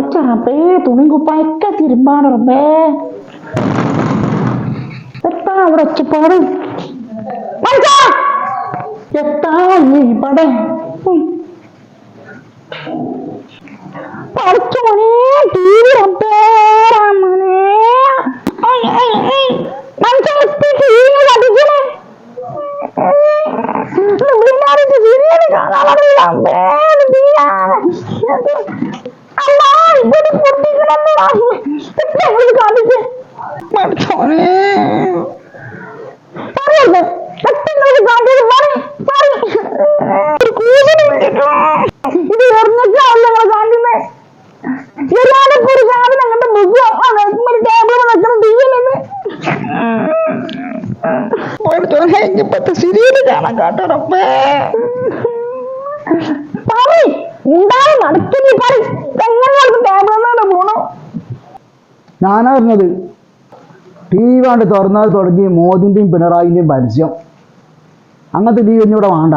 പടച്ചറപ്പേ തുണി കുപ്പായൊക്കെ തിരുമ്പാണ് റബ്ബേ എത്താ അവിടെ ഒച്ചപ്പാട്! എത്താ പട പഠിച്ചോനെ ടി വി റബ്ബേ രാമനെ മനുഷ്യ എത്തി ടി വി കണ്ടിക്കണേ ഇത് എറിഞ്ഞാണല്ലോ കാണിക്കുന്നേ. എല്ലാരും ഒരു സാധനം കണ്ട് മുഖം ടേബിൾ വെക്കണം തീയലെന്ന് ഇപ്പത്തെ സിരിയൽ കാണാൻ കാട്ടറപ്പേ പറ ഉണ്ടായി നടക്കി പറ പോണു ഞാനാ പറഞ്ഞത്. ടി വി കണ്ട് തുറന്നാൽ തുടങ്ങി മോദിന്റെയും പിണറായിന്റെയും പരസ്യം. അങ്ങനത്തെ ടി വി ഒന്നും ഇവിടെ വേണ്ട.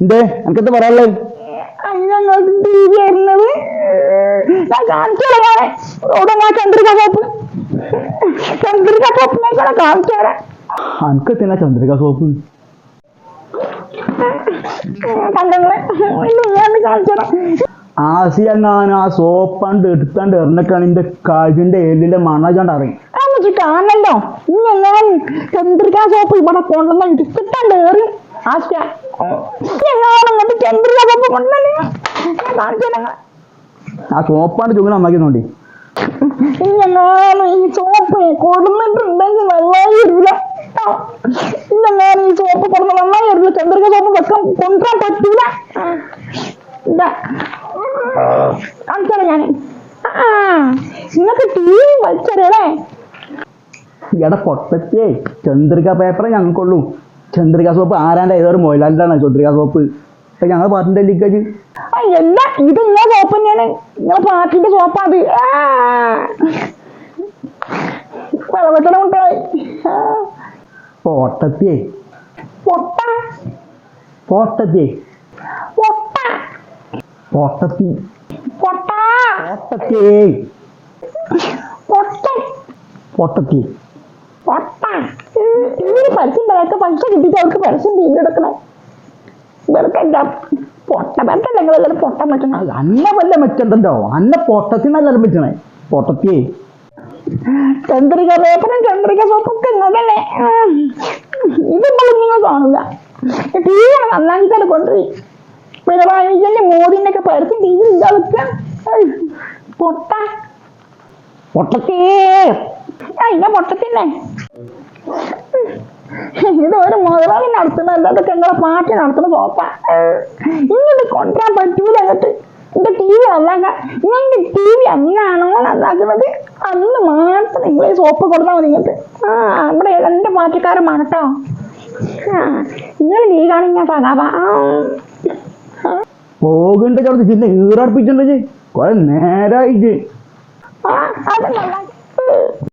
എന്തേ? എനിക്കെന്താ പറയാനുള്ളത് ഇവിടെ ഞാൻ ചന്ദ്രിക സോപ്പ് ഞാൻ ആ സോപ്പണ്ട് എടുത്താണ്ട് എറിഞ്ഞക്കാണ് എന്റെ കാജിന്റെ എല്ലിന്റെ മണാജാണ്ട് അറിയും. കാണല്ലോ ഞാൻ ചന്ദ്രിക സോപ്പ് ഇവിടെ കൊണ്ടുവന്ന ഇടുത്തിട്ടാണ്ട് ഏറി ആശ ചന്ദ്രിക സോപ്പ് കൊണ്ടുവന്നേ ആ സോപ്പാണ്ട് ചുമ നന്നാക്കിയതുകൊണ്ട് ഈ സോപ്പ് കൊടുന്നിട്ടുണ്ടെങ്കിൽ നന്നായി ഇന്നെങ്ങാനും ഈ സോപ്പ് കൊടുന്ന് നന്നായി വരില്ല. ചന്ദ്രിക കൊണ്ടുവരാൻ പറ്റൂല. കാണിച്ചാലോ ഞാൻ നിങ്ങൾക്ക് ടി വലിച്ചറിയല്ലേ എടാ പൊട്ടത്തേ ചന്ദ്രിക പേപ്പർ ഞങ്ങൾക്കുള്ളൂ. ചന്ദ്രിക സോപ്പ് ആരാണ്ട് ഏതൊരു മൊയിലാലിലാണ് ചന്ദ്രിക സോപ്പ് അപ്പൊ ഞങ്ങൾ പാട്ടിന്റെ ലീക്കേജ് എന്താ? ഇത് നിങ്ങളെ സോപ്പ് തന്നെയാണ്. നിങ്ങളെ പാർട്ടിന്റെ സോപ്പാ അത്. വെള്ളവെട്ടണ ആ. പൊട്ടത്തി. പൊട്ടത്തി. പൊട്ട. ഇവർ പരസ്യം പറയാത്ത പൈസ കിട്ടിയിട്ട് അവർക്ക് പരസ്യം ടി വി എടുക്കണേ ഇവർക്ക് എന്താ പൊട്ട പറ്റല്ല നിങ്ങളെല്ലാവരും പൊട്ട പറ്റണം? അന്ന വല്ല മെച്ചണ്ടോ അന്ന പൊട്ടത്തി നല്ല മെച്ചണേ പൊട്ടത്തിയേ ചന്ദ്രിക പേപ്പറും ചന്ദ്രിക സോപ്പൊക്കെ ഇങ്ങനല്ലേ ഇത് നിങ്ങൾ കാണില്ല ടി വി നന്നാക്കിയിട്ട് കൊണ്ടുപോയി പിണറായി വിജയന്റെ മോദിന്റെ ഒക്കെ പരസ്യം ടി വി ഇല്ലാ പൊട്ട. പൊട്ടത്തേ. ഇന്ന പൊട്ടത്തിന്നെ ഇത് ഒരു മുതലാളി നടത്തുന്ന അതൊക്കെ നിങ്ങളെ പാർട്ടി നടത്തുന്ന സോപ്പ. ഇങ്ങനെ കൊണ്ടുവരാൻ പറ്റൂല എന്നിട്ട്. എന്റെ ടി വി നന്നാക്കാൻ നിങ്ങളുടെ ടി വി അന്നാണോ നന്നാക്കുന്നത് അന്ന് മാത്രം നിങ്ങൾ സോപ്പ് കൊടുത്താൽ മതി ഇങ്ങോട്ട്. ആ നമ്മുടെ രണ്ട് പാർട്ടിക്കാരും കേട്ടോ ആ നിങ്ങൾ ആ. പോകണ്ട ചെറുത് ചില്ല കൊറേ നേരായിട്ട് ആ അത്